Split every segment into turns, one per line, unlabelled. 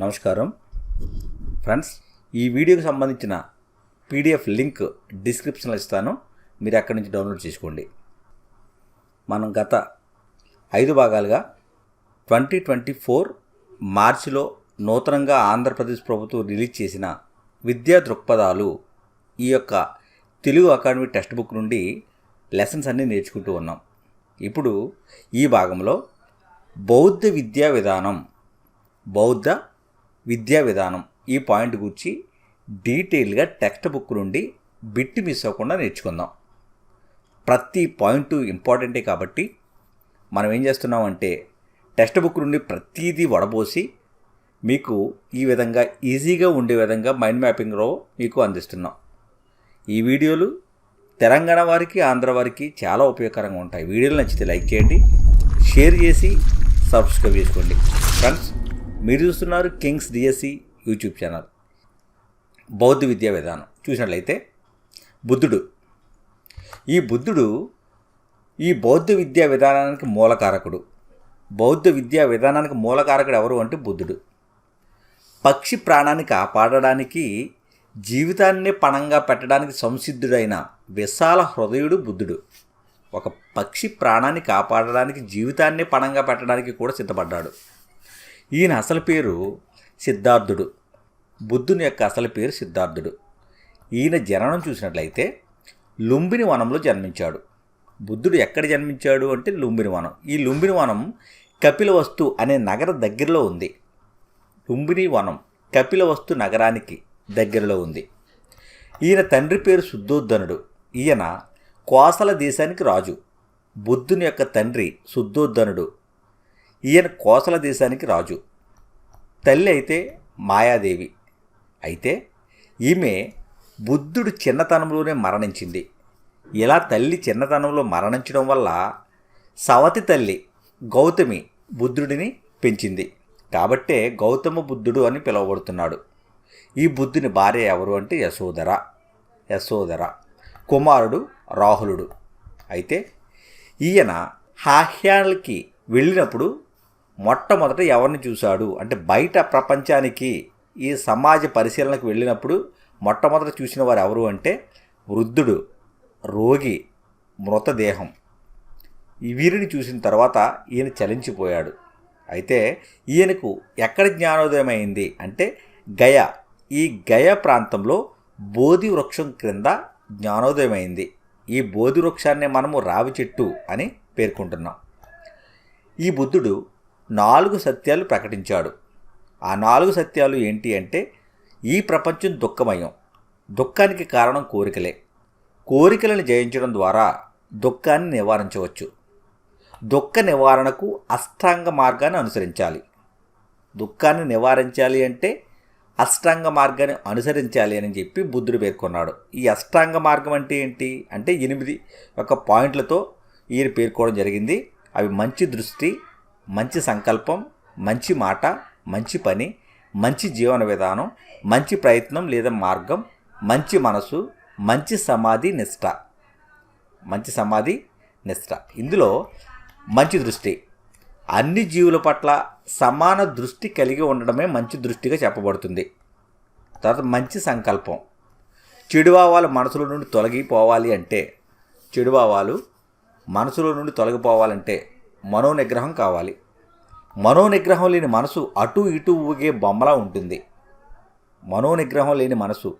నమస్కారం. ఫ్రెండ్స్ ఈ వీడియోకి సంబంధించిన పీడిఎఫ్ లింక్ డిస్క్రిప్షన్లో ఇస్తాను. మీరు అక్కడి నుంచి డౌన్లోడ్ చేసుకోండి. మనం గత ఐదు భాగాలుగా ట్వంటీ ట్వంటీ ఫోర్ మార్చిలో నూతనంగా ఆంధ్రప్రదేశ్ ప్రభుత్వం రిలీజ్ చేసిన విద్యా దృక్పథాలు ఈ యొక్క తెలుగు అకాడమీ టెక్స్ట్ బుక్ నుండి లెసన్స్ అన్నీ నేర్చుకుంటూ ఉన్నాం. ఇప్పుడు ఈ భాగంలో బౌద్ధ విద్యా విధానం బౌద్ధ విద్యా విధానం. ఈ పాయింట్ గురించి డీటెయిల్గా టెక్స్ట్ బుక్ నుండి బిట్ మిస్ అవ్వకుండా నేర్చుకుందాం. ప్రతి పాయింట్ ఇంపార్టెంటే కాబట్టి మనం ఏం చేస్తున్నామంటే టెక్స్ట్ బుక్ నుండి ప్రతిదీ వడబోసి మీకు ఈ విధంగా ఈజీగా ఉండే విధంగా మైండ్ మ్యాపింగ్లో మీకు అందిస్తున్నాం. ఈ వీడియోలు తెలంగాణ వారికి ఆంధ్ర వారికి చాలా ఉపయోగకరంగా ఉంటాయి. వీడియోలు నచ్చితే లైక్ చేయండి షేర్ చేసి సబ్స్క్రైబ్ చేసుకోండి. ఫ్రెండ్స్ మీరు చూస్తున్నారు కింగ్స్ డిఎస్సి యూట్యూబ్ ఛానల్. బౌద్ధ విద్యా విధానం. చూసినట్లయితే బుద్ధుడు. ఈ బుద్ధుడు ఈ బౌద్ధ విద్యా విధానానికి మూలకారకుడు. బౌద్ధ విద్యా విధానానికి మూలకారకుడు ఎవరు అంటే బుద్ధుడు. పక్షి ప్రాణాన్ని కాపాడడానికి జీవితాన్ని పణంగా పెట్టడానికి సంసిద్ధుడైన విశాల హృదయుడు బుద్ధుడు. ఒక పక్షి ప్రాణాన్ని కాపాడడానికి జీవితాన్ని పణంగా పెట్టడానికి కూడా సిద్ధపడ్డాడు. ఈయన అసలు పేరు సిద్ధార్థుడు. బుద్ధుని యొక్క అసలు పేరు సిద్ధార్థుడు. ఈయన జననం చూసినట్లయితే లుంబిని వనంలో జన్మించాడు. బుద్ధుడు ఎక్కడ జన్మించాడు అంటే లుంబిని వనం. ఈ లుంబిని వనం కపిలవస్తు అనే నగర దగ్గరలో ఉంది. లుంబిని వనం కపిలవస్తు నగరానికి దగ్గరలో ఉంది. ఈయన తండ్రి పేరు శుద్ధోద్ధనుడు. ఈయన కోసల దేశానికి రాజు. బుద్ధుని యొక్క తండ్రి శుద్ధోద్ధనుడు. ఈయన కోసల దేశానికి రాజు. తల్లి అయితే మాయాదేవి. అయితే ఈమె బుద్ధుడు చిన్నతనంలోనే మరణించింది. ఇలా తల్లి చిన్నతనంలో మరణించడం వల్ల సవతి తల్లి గౌతమి బుద్ధుడిని పెంచింది. కాబట్టే గౌతమ బుద్ధుడు అని పిలువబడుతున్నాడు. ఈ బుద్ధుని భార్య ఎవరు అంటే యశోధర. యశోధర కుమారుడు రాహులుడు. అయితే ఈయన హాహ్యాలకి వెళ్ళినప్పుడు మొట్టమొదట ఎవరిని చూశాడు? అంటే బయట ప్రపంచానికి ఈ సమాజ పరిశీలనకు వెళ్ళినప్పుడు మొట్టమొదట చూసిన వారు ఎవరు అంటే వృద్ధుడు రోగి మృతదేహం వీరిని చూసిన తర్వాత ఈయన చలించిపోయాడు. అయితే ఈయనకు ఎక్కడ జ్ఞానోదయం అయింది అంటే గయ. ఈ గయ ప్రాంతంలో బోధి వృక్షం క్రింద జ్ఞానోదయం అయింది. ఈ బోధి వృక్షాన్ని మనము రావి చెట్టు అని పేర్కొంటున్నాం. ఈ బుద్ధుడు నాలుగు సత్యాలు ప్రకటించాడు. ఆ నాలుగు సత్యాలు ఏంటి అంటే ఈ ప్రపంచం దుఃఖమయం. దుఃఖానికి కారణం కోరికలే. కోరికలను జయించడం ద్వారా దుఃఖాన్ని నివారించవచ్చు. దుఃఖ నివారణకు అష్టాంగ మార్గాన్ని అనుసరించాలి. దుఃఖాన్ని నివారించాలి అంటే అష్టాంగ మార్గాన్ని అనుసరించాలి అని చెప్పి బుద్ధుడు పేర్కొన్నాడు. ఈ అష్టాంగ మార్గం అంటే ఏంటి? అంటే ఎనిమిది ఒక పాయింట్లతో ఈయన పేర్కోవడం జరిగింది. అవి మంచి దృష్టి మంచి సంకల్పం మంచి మాట మంచి పని మంచి జీవన విధానం మంచి ప్రయత్నం లేదా మార్గం మంచి మనసు మంచి సమాధి నిష్ట. మంచి సమాధి నిష్ట. ఇందులో మంచి దృష్టి. అన్ని జీవుల పట్ల సమాన దృష్టి కలిగి ఉండడమే మంచి దృష్టిగా చెప్పబడుతుంది. తర్వాత మంచి సంకల్పం. చెడు భావాలు మనసులో నుండి తొలగిపోవాలి అంటే చెడుభావాలు మనసులో నుండి తొలగిపోవాలంటే మనోనిగ్రహం కావాలి. మనోనిగ్రహం లేని మనసు అటు ఇటు ఊగే బొమ్మలా ఉంటుంది. మనోనిగ్రహం లేని మనసు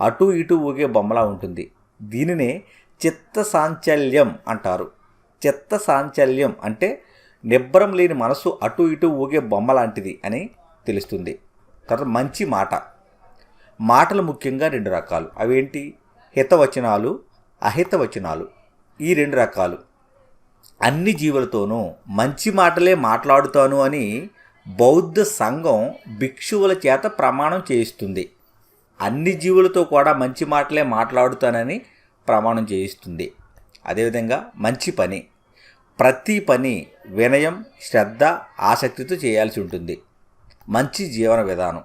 అటు ఇటు ఊగే బొమ్మలా ఉంటుంది. దీనినే చిత్త సాంచల్యం అంటారు. చిత్త సాంచల్యం అంటే నిబ్బరం లేని మనసు అటు ఇటు ఊగే బొమ్మ లాంటిది అని తెలుస్తుంది. తర్వాత మంచి మాట. మాటలు ముఖ్యంగా రెండు రకాలు. అవేంటి? హితవచనాలు అహితవచనాలు. ఈ రెండు రకాలు. అన్ని జీవులతోనూ మంచి మాటలే మాట్లాడుతాను అని బౌద్ధ సంఘం భిక్షువుల చేత ప్రమాణం చేయిస్తుంది. అన్ని జీవులతో కూడా మంచి మాటలే మాట్లాడుతానని ప్రమాణం చేయిస్తుంది. అదేవిధంగా మంచి పని ప్రతి పని వినయం శ్రద్ధ ఆసక్తితో చేయాల్సి ఉంటుంది. మంచి జీవన విధానం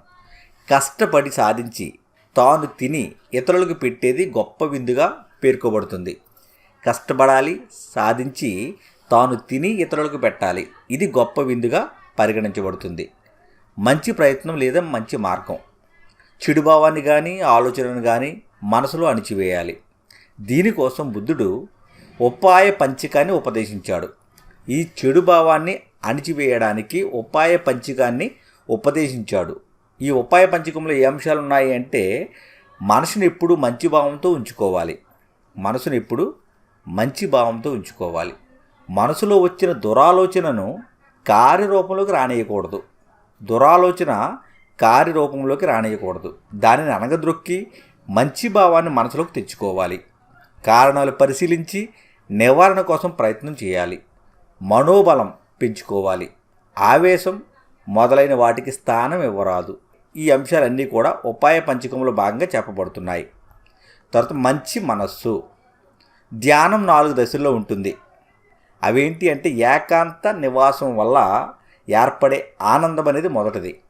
కష్టపడి సాధించి తాను తిని ఇతరులకు పెట్టేది గొప్ప విందుగా పేర్కోబడుతుంది కష్టపడాలి సాధించి తాను తిని ఇతరులకు పెట్టాలి. ఇది గొప్ప విందుగా పరిగణించబడుతుంది. మంచి ప్రయత్నం లేదా మంచి మార్గం. చెడు భావాన్ని కానీ ఆలోచనను కానీ మనసులో అణిచివేయాలి. దీనికోసం బుద్ధుడు ఉపాయ పంచికాన్ని ఉపదేశించాడు. ఈ చెడు భావాన్ని అణిచివేయడానికి ఉపాయ పంచికాన్ని ఉపదేశించాడు. ఈ ఉపాయ పంచకంలో ఏ అంశాలు ఉన్నాయి అంటే మనసుని ఎప్పుడు మంచి భావంతో ఉంచుకోవాలి. మనసుని ఎప్పుడు మంచి భావంతో ఉంచుకోవాలి. మనసులో వచ్చిన దురాలోచనను కార్యరూపంలోకి రానియకూడదు దురాలోచన కార్యరూపంలోకి రానియకూడదు దానిని అనగద్రొక్కి మంచి భావాన్ని మనసులోకి తెచ్చుకోవాలి. కారణాలు పరిశీలించి నివారణ కోసం ప్రయత్నం చేయాలి. మనోబలం పెంచుకోవాలి. ఆవేశం మొదలైన వాటికి స్థానం ఇవ్వరాదు. ఈ అంశాలన్నీ కూడా ఉపాయ పంచకంలో భాగంగా చెప్పబడుతున్నాయి. తర్వాత మంచి మనస్సు. ధ్యానం నాలుగు దశల్లో ఉంటుంది. అవేంటి అంటే ఏకాంత నివాసం వల్ల ఏర్పడే ఆనందం అనేది మొదటిది.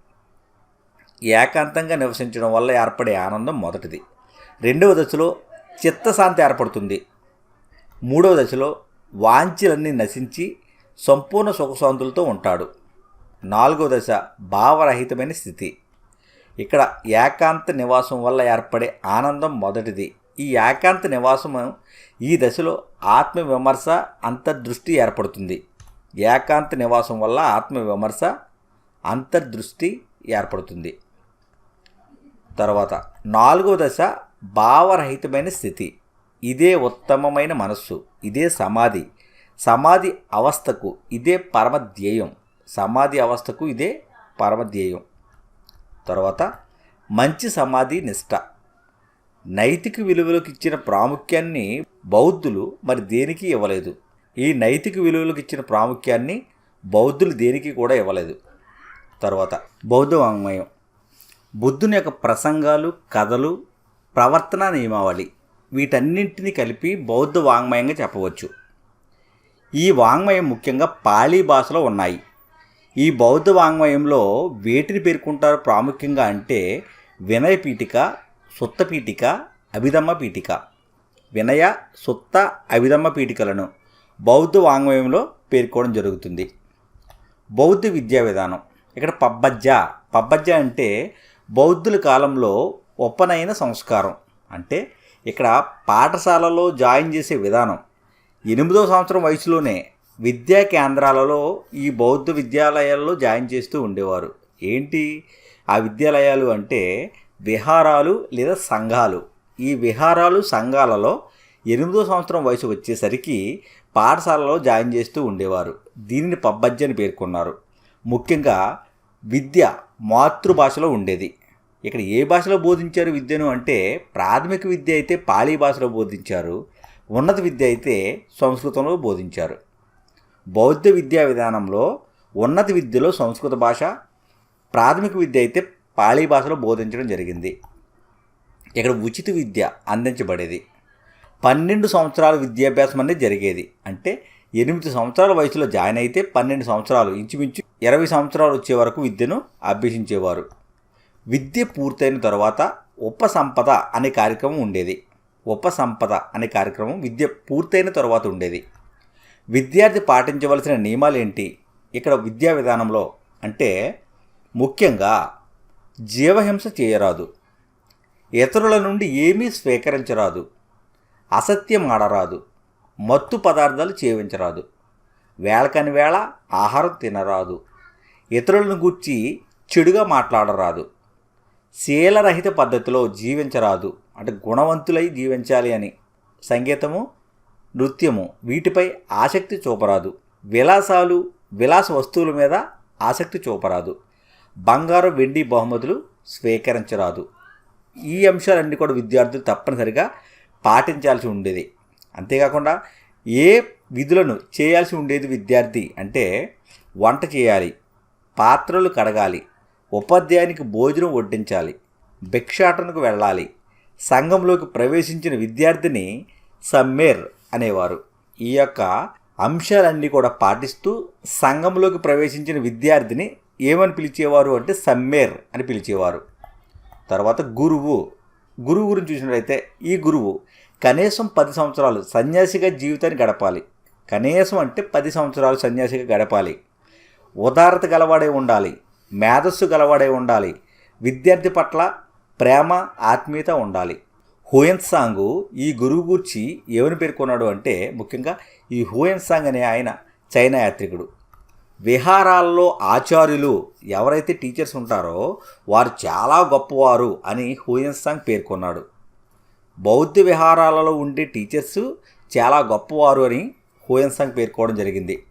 ఏకాంతంగా నివసించడం వల్ల ఏర్పడే ఆనందం మొదటిది. రెండవ దశలో చిత్తశాంతి ఏర్పడుతుంది. మూడవ దశలో వాంఛలన్నీ నశించి సంపూర్ణ సుఖశాంతులతో ఉంటాడు. నాలుగవ దశ భావరహితమైన స్థితి. ఇక్కడ ఏకాంత నివాసం వల్ల ఏర్పడే ఆనందం మొదటిది. ఈ ఏకాంత నివాసం ఈ దశలో ఆత్మ విమర్శ అంతర్దృష్టి ఏర్పడుతుంది. ఏకాంత నివాసం వల్ల ఆత్మ విమర్శ అంతర్దృష్టి ఏర్పడుతుంది. తర్వాత నాలుగవ దశ భావరహితమైన స్థితి. ఇదే ఉత్తమమైన మనస్సు ఇదే సమాధి. సమాధి అవస్థకు ఇదే పరమధ్యేయం. సమాధి అవస్థకు ఇదే పరమధ్యేయం. తర్వాత మంచి సమాధి నిష్ట. నైతిక విలువలకు ఇచ్చిన ప్రాముఖ్యాన్ని బౌద్ధులు మరి దేనికి ఇవ్వలేదు? ఈ నైతిక విలువలకు ఇచ్చిన ప్రాముఖ్యాన్ని బౌద్ధులు దేనికి కూడా ఇవ్వలేదు? తర్వాత బౌద్ధ వాంగ్మయం. బుద్ధుని యొక్క ప్రసంగాలు కథలు ప్రవర్తన నియమావళి వీటన్నింటినీ కలిపి బౌద్ధ వాంగ్మయంగా చెప్పవచ్చు. ఈ వాంగ్మయం ముఖ్యంగా పాళీ భాషలో ఉన్నాయి. ఈ బౌద్ధ వాంగ్మయంలో వేటిని పేర్కొంటారు ప్రాముఖ్యంగా అంటే వినయ పీఠిక సుత్త పీఠిక అభిధమ్మ పీఠిక. వినయ సుత్త అభిధమ్మ పీఠికలను బౌద్ధ వాంగ్మయంలో పేర్కోవడం జరుగుతుంది. బౌద్ధ విద్యా విధానం. ఇక్కడ పబ్బజ్జ. పబ్బజ్జ అంటే బౌద్ధుల కాలంలో ఒప్పనైన సంస్కారం. అంటే ఇక్కడ పాఠశాలలో జాయిన్ చేసే విధానం. ఎనిమిదో సంవత్సరం వయసులోనే విద్యా కేంద్రాలలో ఈ బౌద్ధ విద్యాలయాల్లో జాయిన్ చేస్తూ ఉండేవారు. ఏంటి? ఆ విద్యాలయాలు అంటే విహారాలు లేదా సంఘాలు. ఈ విహారాలు సంఘాలలో ఎనిమిదో సంవత్సరం వయసు వచ్చేసరికి పాఠశాలలో జాయిన్ చేస్తూ ఉండేవారు. దీనిని పబ్బజ్జి అని పేర్కొన్నారు. ముఖ్యంగా విద్య మాతృభాషలో ఉండేది. ఇక్కడ ఏ భాషలో బోధించారు విద్యను అంటే ప్రాథమిక విద్య అయితే పాళీ భాషలో బోధించారు. ఉన్నత విద్య అయితే సంస్కృతంలో బోధించారు. బౌద్ధ విద్యా విధానంలో ఉన్నత విద్యలో సంస్కృత భాష ప్రాథమిక విద్య అయితే పాళీ భాషలో బోధించడం జరిగింది. ఇక్కడ ఉచిత విద్య అందించబడేది. పన్నెండు సంవత్సరాల విద్యాభ్యాసం అనేది జరిగేది. అంటే ఎనిమిది సంవత్సరాల వయసులో జాయిన్ అయితే పన్నెండు సంవత్సరాలు ఇంచుమించు ఇరవై సంవత్సరాలు వచ్చే వరకు విద్యను అభ్యసించేవారు. విద్య పూర్తయిన తర్వాత ఉపసంపద అనే కార్యక్రమం ఉండేది. ఉపసంపద అనే కార్యక్రమం విద్య పూర్తయిన తర్వాత ఉండేది. విద్యార్థి పాటించవలసిన నియమాలు ఏంటి? ఇక్కడ విద్యా విధానంలో అంటే ముఖ్యంగా జీవహింస చేయరాదు. ఇతరుల నుండి ఏమీ స్వీకరించరాదు. అసత్యం ఆడరాదు. మత్తు పదార్థాలు చేయించరాదు వేళకని వేళ ఆహారం తినరాదు. ఇతరులను గూర్చి చెడుగా మాట్లాడరాదు. శీలరహిత పద్ధతిలో జీవించరాదు. అంటే గుణవంతులై జీవించాలి అని. సంగీతము నృత్యము వీటిపై ఆసక్తి చూపరాదు. విలాసాలు విలాస వస్తువుల మీద ఆసక్తి చూపరాదు. బంగారు వెండి బహుమతులు స్వీకరించరాదు. ఈ అంశాలన్నీ కూడా విద్యార్థులు తప్పనిసరిగా పాటించాల్సి ఉండేది. అంతేకాకుండా ఏ విధులను చేయాల్సి ఉండేది విద్యార్థి అంటే వంట చేయాలి పాత్రలు కడగాలి ఉపాధ్యాయునికి భోజనం వడ్డించాలి భిక్షాటనకు వెళ్ళాలి సంఘంలోకి ప్రవేశించిన విద్యార్థిని సమ్మేర్ అనేవారు. ఈ యొక్క అంశాలన్నీ కూడా పాటిస్తూ సంఘంలోకి ప్రవేశించిన విద్యార్థిని ఏమని పిలిచేవారు అంటే సమ్మేర్ అని పిలిచేవారు. తర్వాత గురువు. గురువు గురించి చూసినట్లయితే ఈ గురువు కనీసం పది సంవత్సరాలు సన్యాసిగా జీవితాన్ని గడపాలి. కనీసం అంటే పది సంవత్సరాలు సన్యాసిగా గడపాలి. ఉదారత గలవాడే ఉండాలి. మేధస్సు గలవాడై ఉండాలి. విద్యార్థి పట్ల ప్రేమ ఆత్మీయత ఉండాలి. హుయన్ సాంగ్ ఈ గురువు గూర్చి ఏమని పేర్కొన్నాడు అంటే ముఖ్యంగా ఈ హుయన్ సాంగ్ అనే ఆయన చైనా యాత్రికుడు. విహారాల్లో ఆచార్యులు ఎవరైతే టీచర్స్ ఉంటారో వారు చాలా గొప్పవారు అని హూయన్సాంగ్ పేర్కొన్నాడు. బౌద్ధ విహారాలలో ఉండే టీచర్స్ చాలా గొప్పవారు అని హూయన్సాంగ్ పేర్కోవడం జరిగింది.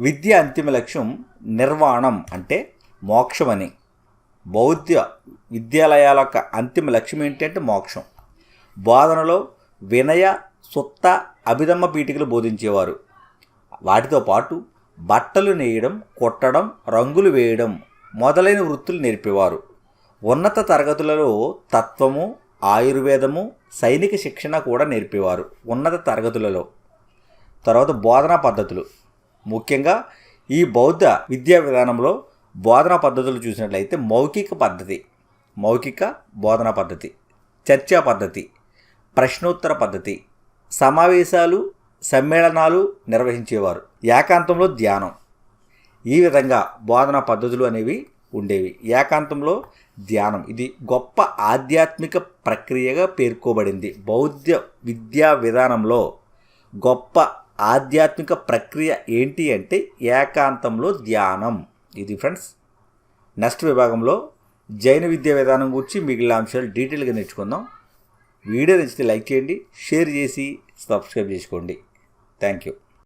విద్య అంతిమ లక్ష్యం నిర్వాణం అంటే మోక్షమని బౌద్ధ విద్యాలయాల యొక్క అంతిమ లక్ష్యం ఏంటంటే మోక్షం. బోధనలో వినయ సుత్త అభిధమ్మ పీఠికలు బోధించేవారు. వాటితో పాటు బట్టలు నేయడం కొట్టడం రంగులు వేయడం మొదలైన వృత్తులు నేర్పేవారు. ఉన్నత తరగతులలో తత్వము ఆయుర్వేదము సైనిక శిక్షణ కూడా నేర్పేవారు ఉన్నత తరగతులలో. తర్వాత బోధనా పద్ధతులు. ముఖ్యంగా ఈ బౌద్ధ విద్యా విధానంలో బోధనా పద్ధతులు చూసినట్లయితే మౌఖిక పద్ధతి మౌఖిక బోధనా పద్ధతి చర్చా పద్ధతి ప్రశ్నోత్తర పద్ధతి సమావేశాలు సమ్మేళనాలు నిర్వహించేవారు. ఏకాంతంలో ధ్యానం. ఈ విధంగా బోధన పద్ధతులు అనేవి ఉండేవి. ఏకాంతంలో ధ్యానం. ఇది గొప్ప ఆధ్యాత్మిక ప్రక్రియగా పేర్కోబడింది. బౌద్ధ విద్యా విధానంలో గొప్ప ఆధ్యాత్మిక ప్రక్రియ ఏంటి అంటే ఏకాంతంలో ధ్యానం. ఇది ఫ్రెండ్స్ నెక్స్ట్ విభాగంలో జైన విద్యా విధానం గురించి మిగిలిన అంశాలు డీటెయిల్గా నేర్చుకుందాం. వీడియో నచ్చితే లైక్ చేయండి షేర్ చేసి సబ్స్క్రైబ్ చేసుకోండి. Thank you.